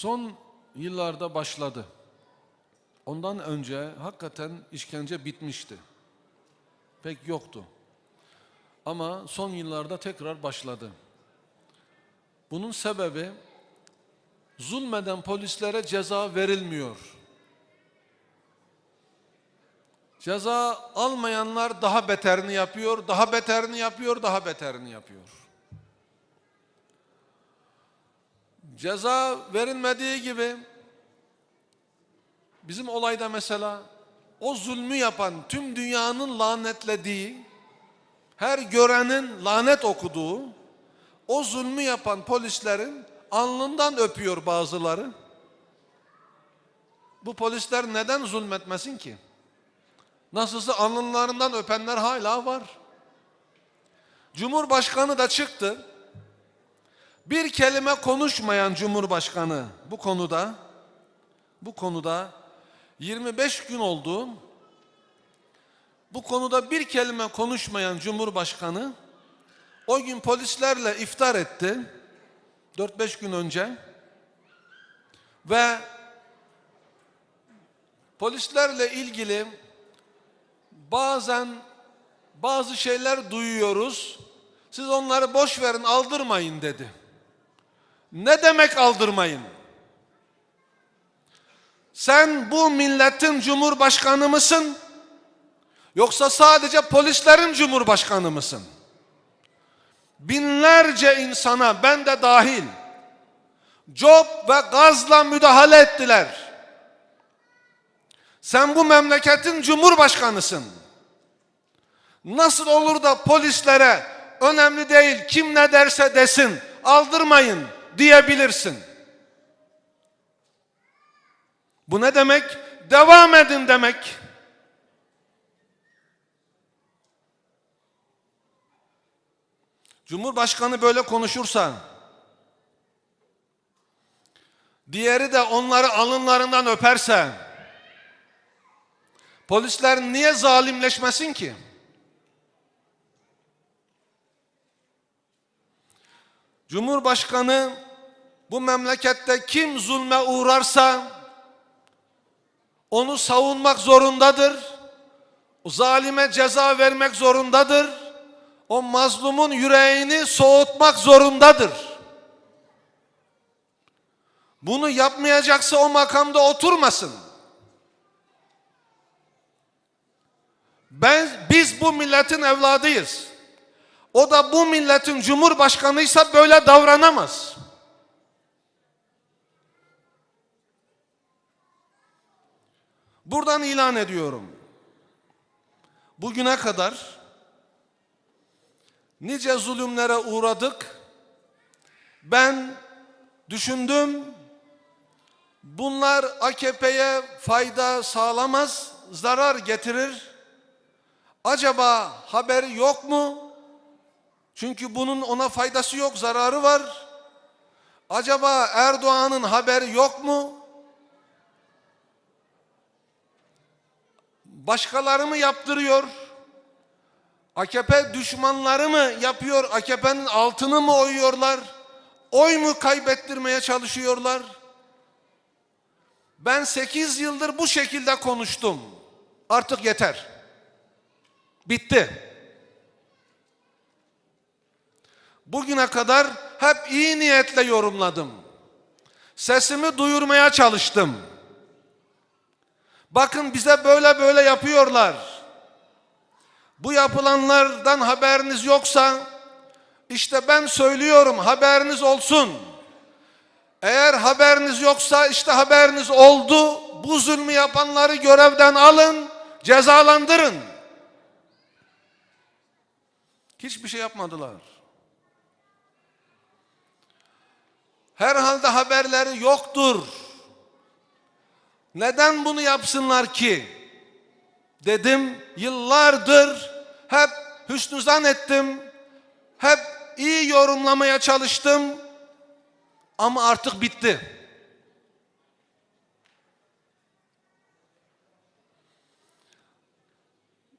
Son yıllarda başladı. Ondan önce hakikaten işkence bitmişti. Pek yoktu. Ama son yıllarda tekrar başladı. Bunun sebebi zulmeden polislere ceza verilmiyor. Ceza almayanlar daha beterini yapıyor, daha beterini yapıyor, daha beterini yapıyor. Ceza verilmediği gibi bizim olayda mesela o zulmü yapan tüm dünyanın lanetlediği, her görenin lanet okuduğu, o zulmü yapan polislerin alnından öpüyor bazıları. Bu polisler neden zulmetmesin ki? Nasılsa alnlarından öpenler hala var. Cumhurbaşkanı da çıktı. Bir kelime konuşmayan Cumhurbaşkanı bu konuda bu konuda 25 gün oldu. Bu konuda bir kelime konuşmayan Cumhurbaşkanı o gün polislerle iftar etti. 4-5 gün önce. Ve polislerle ilgili bazen bazı şeyler duyuyoruz. Siz onları boş verin, aldırmayın dedi. Ne demek aldırmayın? Sen bu milletin cumhurbaşkanı mısın? Yoksa sadece polislerin cumhurbaşkanı mısın? Binlerce insana ben de dahil cop ve gazla müdahale ettiler. Sen bu memleketin cumhurbaşkanısın. Nasıl olur da polislere önemli değil kim ne derse desin aldırmayın diyebilirsin. Bu ne demek? Devam edin demek. Cumhurbaşkanı böyle konuşursa diğeri de onları alınlarından öperse polisler niye zalimleşmesin ki? Cumhurbaşkanı bu memlekette kim zulme uğrarsa onu savunmak zorundadır. Zalime ceza vermek zorundadır. O mazlumun yüreğini soğutmak zorundadır. Bunu yapmayacaksa o makamda oturmasın. Ben biz bu milletin evladıyız. O da bu milletin cumhurbaşkanıysa böyle davranamaz. Buradan ilan ediyorum. Bugüne kadar nice zulümlere uğradık. Ben düşündüm. Bunlar AKP'ye fayda sağlamaz, zarar getirir. Acaba haberi yok mu? Çünkü bunun ona faydası yok, zararı var. Acaba Erdoğan'ın haberi yok mu? Başkaları mı yaptırıyor? AKP düşmanları mı yapıyor? AKP'nin altını mı oyuyorlar? Oy mu kaybettirmeye çalışıyorlar? Ben 8 yıldır bu şekilde konuştum. Artık yeter. Bitti. Bugüne kadar hep iyi niyetle yorumladım. Sesimi duyurmaya çalıştım. Bakın bize böyle böyle yapıyorlar. Bu yapılanlardan haberiniz yoksa işte ben söylüyorum haberiniz olsun. Eğer haberiniz yoksa işte haberiniz oldu. Bu zulmü yapanları görevden alın, cezalandırın. Hiçbir şey yapmadılar. Herhalde haberleri yoktur. Neden bunu yapsınlar ki? Dedim yıllardır hep hüsnü zan ettim. Hep iyi yorumlamaya çalıştım. Ama artık bitti.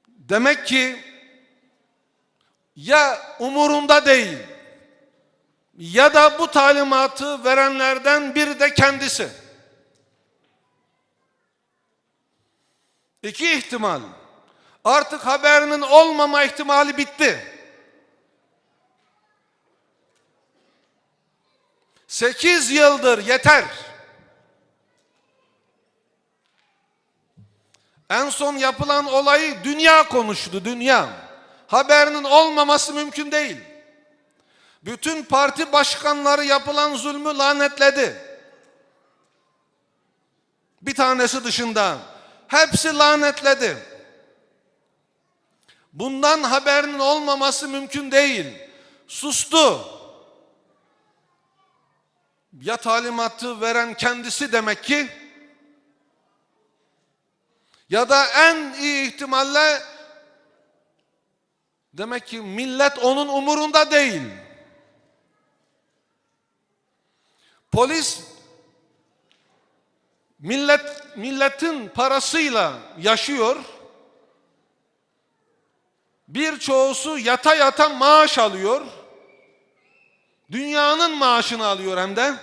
Demek ki ya umurunda değil ya da bu talimatı verenlerden biri de kendisi. İki ihtimal. Artık haberinin olmama ihtimali bitti. Sekiz yıldır yeter. En son yapılan olayı dünya konuştu, dünya. Haberinin olmaması mümkün değil. Bütün parti başkanları yapılan zulmü lanetledi. Bir tanesi dışında. Hepsi lanetledi. Bundan haberinin olmaması mümkün değil. Sustu. Ya talimatı veren kendisi demek ki ya da en iyi ihtimalle demek ki millet onun umurunda değil. Polis millet milletin parasıyla yaşıyor. Birçoğusu yata yata maaş alıyor. Dünyanın maaşını alıyor hem de.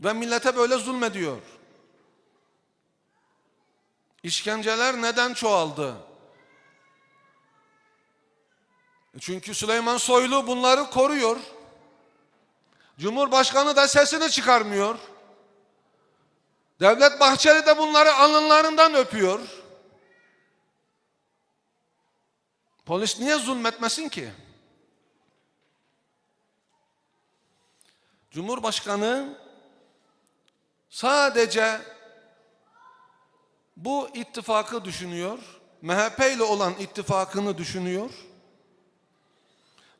Ve millete böyle zulmediyor. İşkenceler neden çoğaldı? Çünkü Süleyman Soylu bunları koruyor. Cumhurbaşkanı da sesini çıkarmıyor. Devlet Bahçeli de bunları alınlarından öpüyor. Polis niye zulmetmesin ki? Cumhurbaşkanı sadece bu ittifakı düşünüyor. MHP ile olan ittifakını düşünüyor.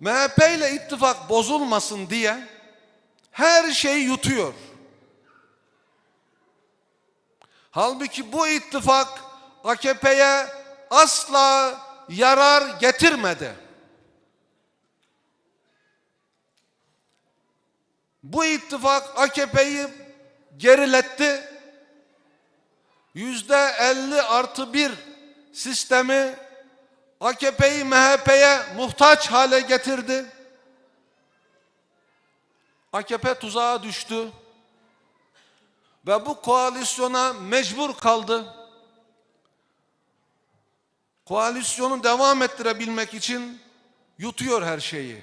MHP ile ittifak bozulmasın diye her şeyi yutuyor. Halbuki bu ittifak AKP'ye asla yarar getirmedi. Bu ittifak AKP'yi geriletti. Yüzde elli artı bir sistemi AKP'yi MHP'ye muhtaç hale getirdi. AKP tuzağa düştü. Ve bu koalisyona mecbur kaldı. Koalisyonu devam ettirebilmek için yutuyor her şeyi.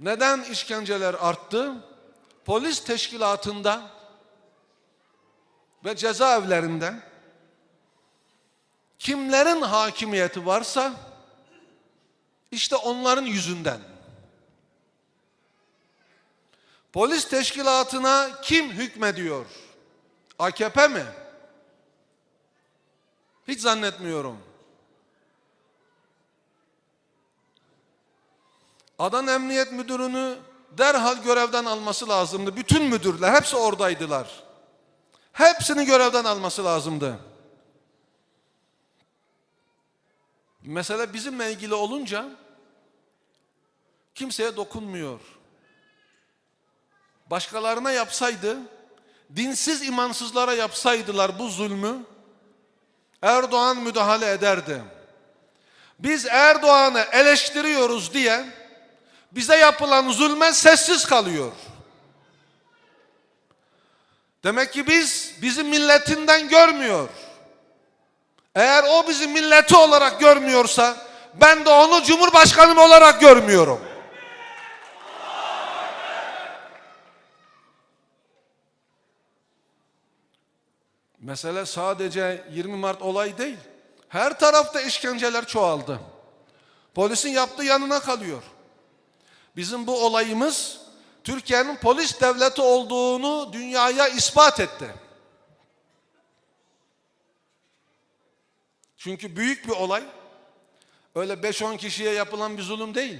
Neden işkenceler arttı? Polis teşkilatında ve cezaevlerinde kimlerin hakimiyeti varsa işte onların yüzünden. Polis teşkilatına kim hükmediyor? AKP mi? Hiç zannetmiyorum. Adana Emniyet Müdürünü derhal görevden alması lazımdı. Bütün müdürler hepsi oradaydılar. Hepsini görevden alması lazımdı. Mesele bizimle ilgili olunca kimseye dokunmuyor. Başkalarına yapsaydı, dinsiz imansızlara yapsaydılar bu zulmü, Erdoğan müdahale ederdi. Biz Erdoğan'ı eleştiriyoruz diye bize yapılan zulme sessiz kalıyor. Demek ki biz bizi milletinden görmüyor. Eğer o bizi milleti olarak görmüyorsa ben de onu cumhurbaşkanım olarak görmüyorum. Mesele sadece 20 Mart olay değil. Her tarafta işkenceler çoğaldı. Polisin yaptığı yanına kalıyor. Bizim bu olayımız Türkiye'nin polis devleti olduğunu dünyaya ispat etti. Çünkü büyük bir olay. Öyle 5-10 kişiye yapılan bir zulüm değil.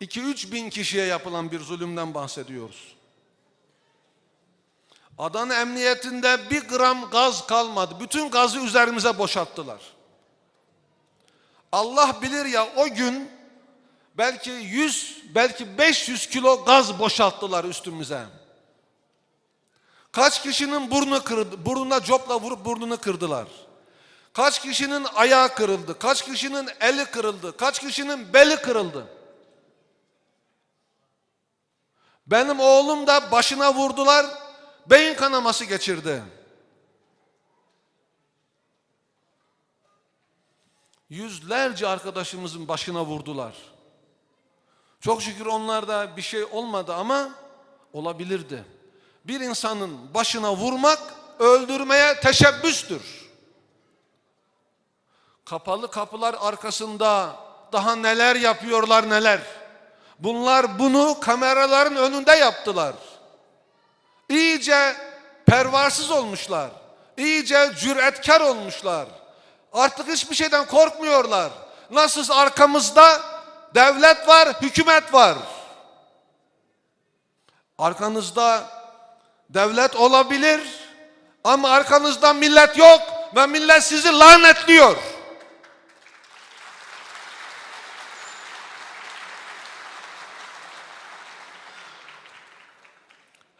2-3 bin kişiye yapılan bir zulümden bahsediyoruz. Adana Emniyetinde bir gram gaz kalmadı. Bütün gazı üzerimize boşalttılar. Allah bilir ya o gün belki 100 belki 500 kilo gaz boşalttılar üstümüze. Kaç kişinin burnu kırıldı, burnuna copla vurup burnunu kırdılar. Kaç kişinin ayağı kırıldı, kaç kişinin eli kırıldı, kaç kişinin beli kırıldı. Benim oğlum da başına vurdular, beyin kanaması geçirdi. Yüzlerce arkadaşımızın başına vurdular. Çok şükür onlarda bir şey olmadı ama olabilirdi. Bir insanın başına vurmak öldürmeye teşebbüstür. Kapalı kapılar arkasında daha neler yapıyorlar neler. Bunlar bunu kameraların önünde yaptılar. İyice pervasız olmuşlar. İyice cüretkar olmuşlar. Artık hiçbir şeyden korkmuyorlar. Nasıl arkamızda devlet var, hükümet var. Arkanızda devlet olabilir ama arkanızda millet yok ve millet sizi lanetliyor.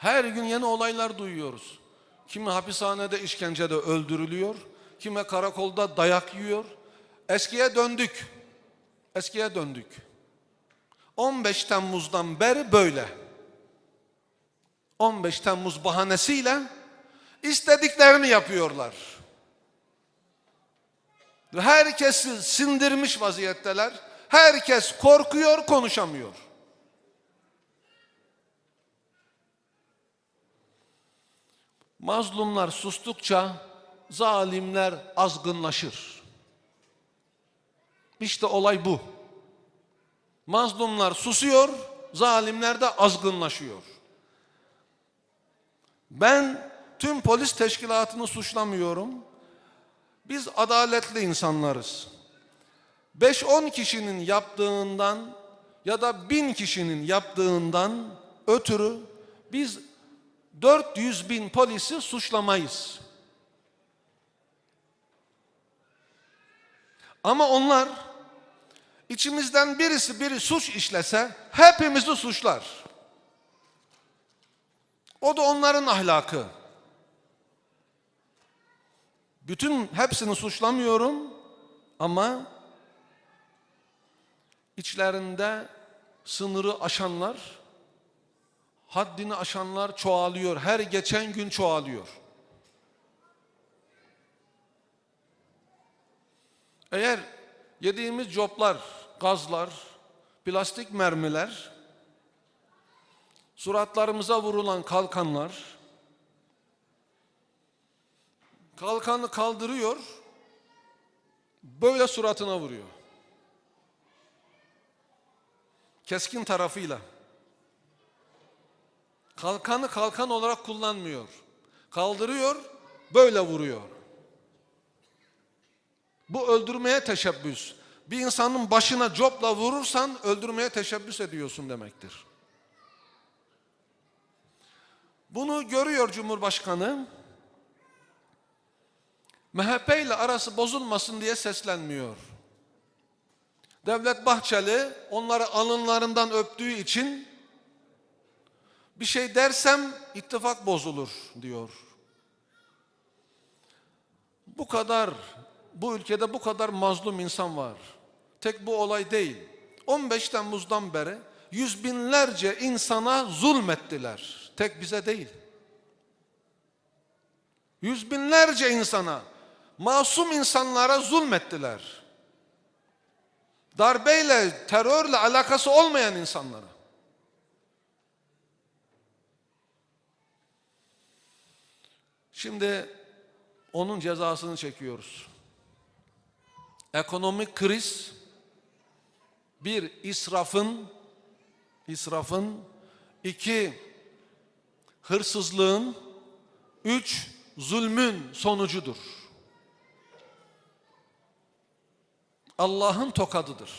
Her gün yeni olaylar duyuyoruz. Kimi hapishanede işkencede öldürülüyor, kimi karakolda dayak yiyor. Eskiye döndük. Eskiye döndük. 15 Temmuz'dan beri böyle. 15 Temmuz bahanesiyle istediklerini yapıyorlar. Herkesi sindirmiş vaziyetteler. Herkes korkuyor, konuşamıyor. Mazlumlar sustukça zalimler azgınlaşır. İşte olay bu. Mazlumlar susuyor, zalimler de azgınlaşıyor. Ben tüm polis teşkilatını suçlamıyorum. Biz adaletli insanlarız. 5-10 kişinin yaptığından ya da 1000 kişinin yaptığından ötürü biz 400 bin polisi suçlamayız. Ama onlar içimizden birisi biri suç işlese hepimizi suçlar. O da onların ahlakı. Bütün hepsini suçlamıyorum ama içlerinde sınırı aşanlar, haddini aşanlar çoğalıyor. Her geçen gün çoğalıyor. Eğer yediğimiz coplar, gazlar, plastik mermiler, suratlarımıza vurulan kalkanlar, kalkanı kaldırıyor, böyle suratına vuruyor. Keskin tarafıyla. Kalkanı kalkan olarak kullanmıyor. Kaldırıyor, böyle vuruyor. Bu öldürmeye teşebbüs. Bir insanın başına copla vurursan öldürmeye teşebbüs ediyorsun demektir. Bunu görüyor Cumhurbaşkanı. MHP ile arası bozulmasın diye seslenmiyor. Devlet Bahçeli onları alınlarından öptüğü için bir şey dersem ittifak bozulur diyor. Bu kadar bu ülkede bu kadar mazlum insan var. Tek bu olay değil. 15 Temmuz'dan beri yüz binlerce insana zulmettiler. Tek bize değil. Yüz binlerce insana, masum insanlara zulmettiler. Darbeyle, terörle alakası olmayan insanlara. Şimdi onun cezasını çekiyoruz. Ekonomik kriz bir israfın israfın iki hırsızlığın üç zulmün sonucudur. Allah'ın tokadıdır.